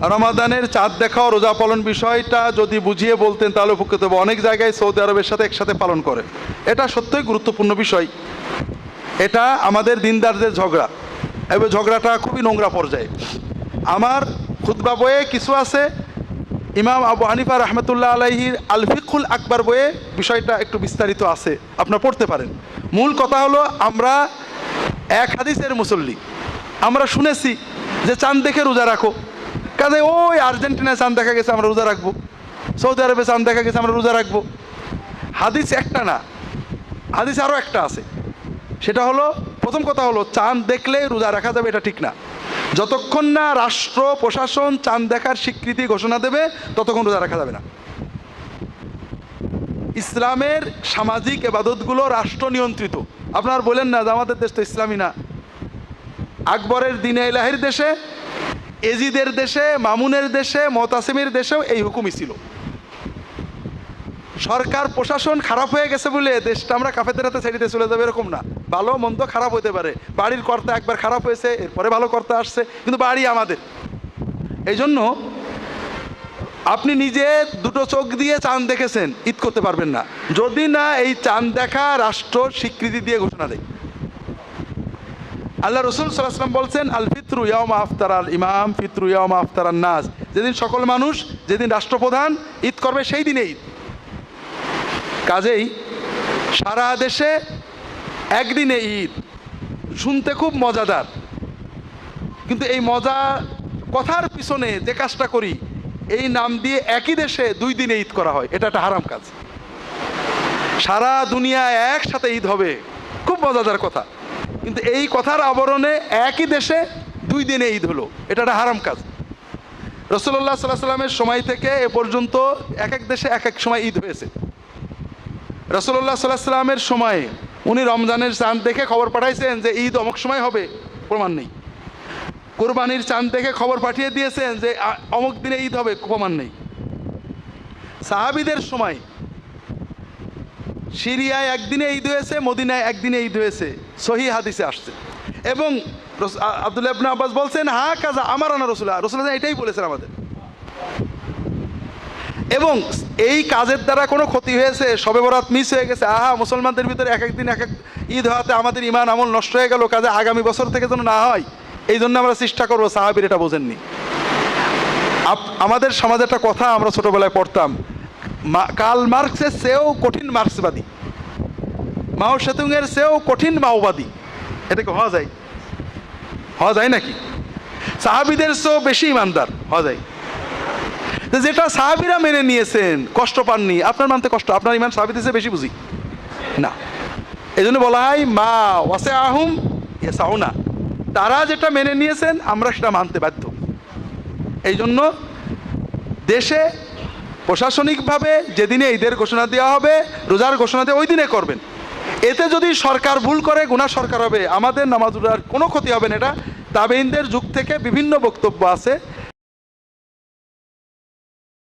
রমাদানের চাঁদ দেখা রোজা পালন বিষয়টা যদি বুঝিয়ে বলতেন তাহলে উপকৃত হবে। অনেক জায়গায় সৌদি আরবের সাথে একসাথে পালন করেন এটা সত্যই গুরুত্বপূর্ণ বিষয়। এটা আমাদের দিনদারদের ঝগড়া। এবং ঝগড়াটা খুবই নোংরা পর্যায়ে। আমার খুতবা বইয়ে কিছু আছে। ইমাম আবু হানিফা রহমতুল্লাহ আলাইহির আলফিকুল আকবর বইয়ে বিষয়টা একটু বিস্তারিত আছে। আপনার পড়তে পারেন। মূল কথা হলো, আমরা এক হাদিসের মুসল্লি। আমরা শুনেছি যে চাঁদ দেখে রোজা রাখো। কাজে ওই আর্জেন্টিনায় চাঁদ দেখা গেছে, আমরা রোজা রাখব। সৌদি আরবে চাঁদ দেখা গেছে, আমরা রোজা রাখব। হাদিস একটা না, হাদিস আরও একটা আছে। সেটা হলো, প্রথম কথা হলো, চাঁদ দেখলে রোজা রাখা যাবে, এটা ঠিক না। যতক্ষণ না রাষ্ট্র, প্রশাসন চাঁদ দেখার স্বীকৃতি ঘোষণা দেবে, ততক্ষণ রোজা রাখা যাবে না। ইসলামের সামাজিক এবাদতগুলো রাষ্ট্র নিয়ন্ত্রিত। আপনার বলেন না যে আমাদের দেশ তো ইসলামী না। আকবরের দিনে এলাহের দেশে এজিদের দেশে, মামুনের দেশে, মতাসিমের দেশেও এই হুকুমই ছিল। সরকার, প্রশাসন খারাপ হয়ে গেছে বলে দেশটা আমরা কাফেদের হাতে ছেড়ে চলে যাবে, এরকম না। ভালো, মন্দ খারাপ হতে পারে। বাড়ির কর্তা একবার খারাপ হয়েছে, এরপরে ভালো কর্তা আসছে, কিন্তু বাড়ি আমাদের। এই জন্য আপনি নিজে দুটো চোখ দিয়ে চাঁদ দেখেছেন, ঈদ করতে পারবেন না। যদি না এই চাঁদ দেখা রাষ্ট্র স্বীকৃতি দিয়ে ঘোষণা দেয়। আল্লাহ রসুল সাল্লাহাম বলছেন আল ফিত্রু ইয়ামা আফতার আল ইমাম ফিত্রু ইয়ামা আফতার আল নাস যেদিন সকল মানুষ, যেদিন রাষ্ট্রপ্রধান, ঈদ করবে সেই দিনে ঈদ কাজেই সারা দেশে একদিনে ঈদ। শুনতে খুব মজাদার। কিন্তু এই মজা কথার পিছনে যে কাজটা করি, এই নাম দিয়ে একই দেশে দুই দিনে ঈদ করা হয়। এটা একটা হারাম কাজ। সারা দুনিয়ায় একসাথে ঈদ হবে। খুব মজাদার কথা। কিন্তু এই কথার আবরণে একই দেশে দুই দিনে ঈদ হলো। এটা একটা হারাম কাজ। রসল্লাহ সাল্লাহ সাল্লামের সময় থেকে এ পর্যন্ত এক এক দেশে এক এক সময় ঈদ হয়েছে। রসল্লাহ সাল্লাহ সাল্লামের সময়ে উনি রমজানের চাঁদ দেখে খবর পাঠাইছেন যে ঈদ অমুক সময় হবে, প্রমাণ নেই। কোরবানির চাঁদ দেখে খবর পাঠিয়ে দিয়েছেন যে অমুক দিনে ঈদ হবে, প্রমাণ নেই। সাহাবিদের সময় সিরিয়ায় একদিনে ঈদ হয়েছে, মদিনায় একদিনে ঈদ হয়েছে। সহি হাদিসে আসছে। এবং আব্দুল্লাহ ইবনে আব্বাস বলছেন, হা কাজা আমার আনা রসুল্লাহ রসুল্লাহ এটাই বলেছেন আমাদের। এবং এই কাজের দ্বারা কোনো ক্ষতি হয়েছে, সবে বরাত মিস হয়ে গেছে, আহা, মুসলমানদের ভিতরে এক এক দিন এক এক ঈদ হওয়াতে আমাদের ইমান আমল নষ্ট হয়ে গেল, কাজে আগামী বছর থেকে যেন না হয়। এই জন্য আমরা চেষ্টা করব, সাহাবির এটা বোঝেননি। আমাদের সমাজে একটা কথা আমরা ছোটবেলায় পড়তাম কাল মার্কসের চেয়েও কঠিন মার্ক্সবাদী। মাও সেতুংয়ের চেয়েও কঠিন মাওবাদী। এটা কি হওয়া যায়? হওয়া যায় নাকি? সাহাবিদের চেয়েও বেশি ইমানদার। হওয়া যায়। যেটা সাহাবিরা মেনে নিয়েছেন, কষ্ট পাননি, আপনার মানতে কষ্ট, আপনার ইমান সাহাবিদের চেয়ে বেশি বুঝি? না। এই জন্য বলা হয়, মা ওয়াসে আহুম এ সাউনা তারা যেটা মেনে নিয়েছেন, আমরা সেটা মানতে বাধ্য। এই জন্য দেশে প্রশাসনিকভাবে যেদিনে ঈদের ঘোষণা দেওয়া হবে, রোজার ঘোষণা দেওয়া ওই দিনে করবেন। এতে যদি সরকার ভুল করে গুণা সরকার হবে, আমাদের নামাজ নামাজুরার কোনো ক্ষতি হবে না এটা। তাবেইনদের যুগ থেকে বিভিন্ন বক্তব্য আছে।